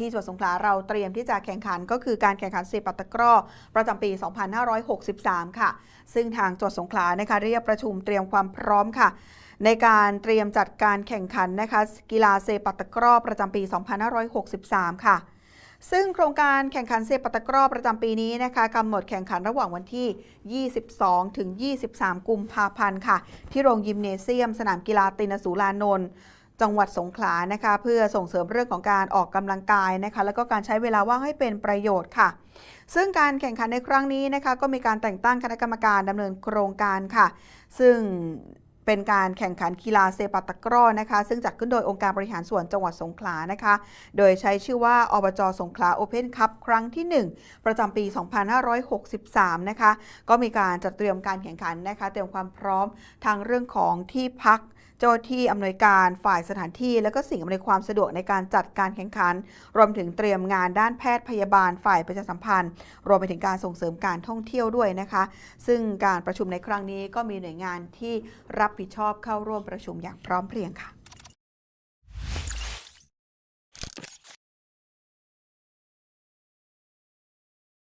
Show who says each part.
Speaker 1: ที่จังหวัดสงขลาเราเตรียมที่จะแข่งขันก็คือการแข่งขันเซปัตะกร้อประจำปี 2563 ค่ะ ซึ่งทางจังหวัดสงขลานะคะเรียกประชุมเตรียมความพร้อมค่ะ ในการเตรียมจัดการแข่งขันนะคะกีฬาเซปัตะกร้อประจำปี 2563 ค่ะ ซึ่งโครงการแข่งขันเซปัตะกร้อประจำปีนี้นะคะกำหนดแข่งขันระหว่างวันที่ 22 ถึง 23 กุมภาพันธ์ค่ะ ที่โรงยิมเนเซียม สนามกีฬาตินสูลานนท์ จังหวัดสงขลานะคะ เพื่อส่งเสริมเรื่องของการออกกำลังกายนะคะ แล้วก็การใช้เวลาว่างให้เป็นประโยชน์ค่ะ ซึ่งการแข่งขันในครั้งนี้นะคะ ก็มีการแต่งตั้งคณะกรรมการดำเนินโครงการค่ะ ซึ่ง เป็นการแข่งขันกีฬาเซปัตะกร้อนะคะ ซึ่งจัดขึ้นโดยองค์การบริหารส่วนจังหวัดสงขลานะคะ โดยใช้ชื่อว่าอบจสงขลาโอเพนคัพครั้งที่ 1 ประจำปี 2563 นะคะ ก็มีการจัดเตรียมการแข่งขันนะคะ เตรียมความพร้อมทางเรื่องของที่พักเจ้าหน้าที่อำนวยการฝ่ายสถานที่ และก็สิ่งอำนวยความสะดวกในการจัดการแข่งขัน รวมถึงเตรียมงานด้านแพทย์พยาบาลฝ่ายประชาสัมพันธ์ รวมไปถึงการส่งเสริมการท่องเที่ยวด้วยนะคะ ซึ่งการประชุมในครั้งนี้ก็มีหน่วยงานที่รับผิดชอบเข้าร่วมประชุมอย่างพร้อมเพรียงค่ะ